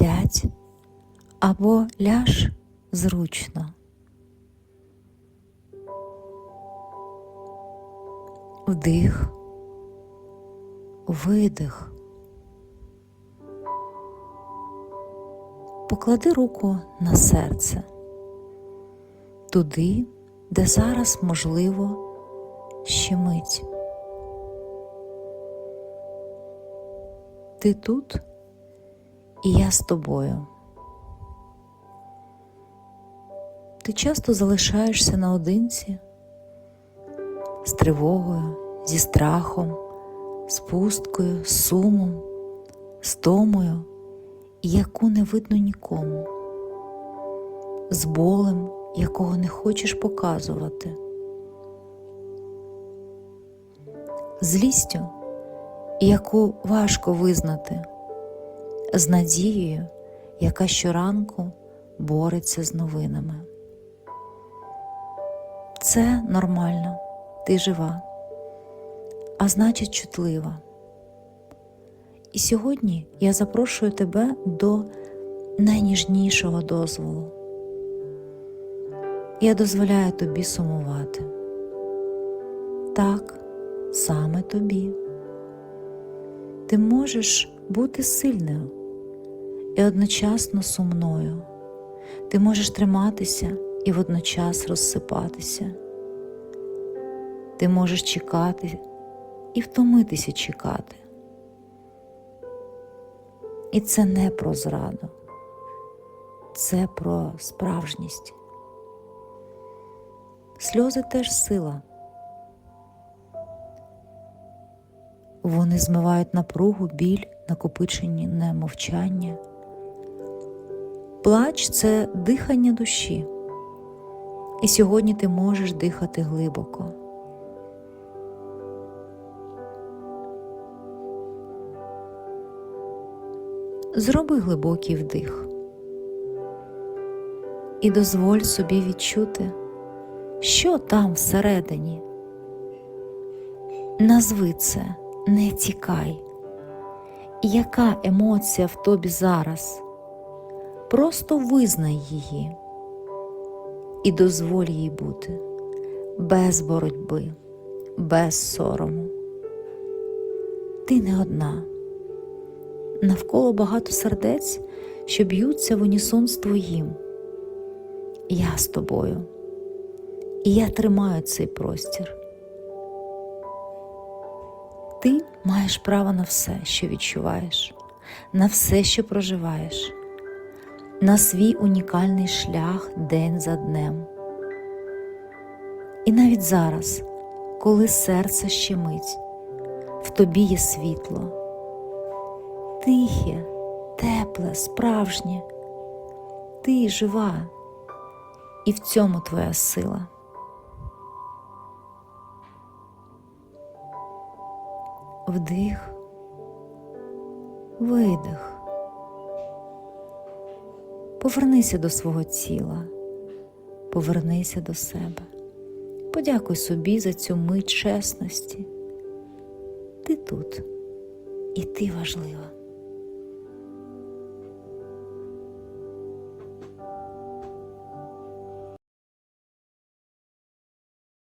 Сядь або ляж зручно. Вдих, видих. Поклади руку на серце, туди, де зараз можливо щемить. Ти тут, і я з тобою. Ти часто залишаєшся наодинці з тривогою, зі страхом, з пусткою, сумом, з томою, яку не видно нікому, з болем, якого не хочеш показувати, злістю, яку важко визнати, з надією, яка щоранку бореться з новинами. Це нормально, ти жива, а значить чутлива. І сьогодні я запрошую тебе до найніжнішого дозволу. Я дозволяю тобі сумувати. Так, саме тобі. Ти можеш бути сильною і одночасно сумною. Ти можеш триматися і водночас розсипатися. Ти можеш чекати і втомитися чекати. І це не про зраду, це про справжність. Сльози теж сила. Вони змивають напругу, біль, накопичені мовчання. Плач це дихання душі. І сьогодні ти можеш дихати глибоко. Зроби глибокий вдих і дозволь собі відчути, що там всередині. Назви це, не тікай. Яка емоція в тобі зараз? Просто визнай її і дозволь їй бути без боротьби, без сорому. Ти не одна. Навколо багато сердець, що б'ються в унісон з твоїм. Я з тобою, і я тримаю цей простір. Ти маєш право на все, що відчуваєш, на все, що проживаєш, на свій унікальний шлях день за днем. І навіть зараз, коли серце щемить, в тобі є світло, тихе, тепле, справжнє, ти жива, і в цьому твоя сила. Вдих, видих. Повернися до свого тіла, повернися до себе. Подякуй собі за цю мить чесності. Ти тут, і ти важлива.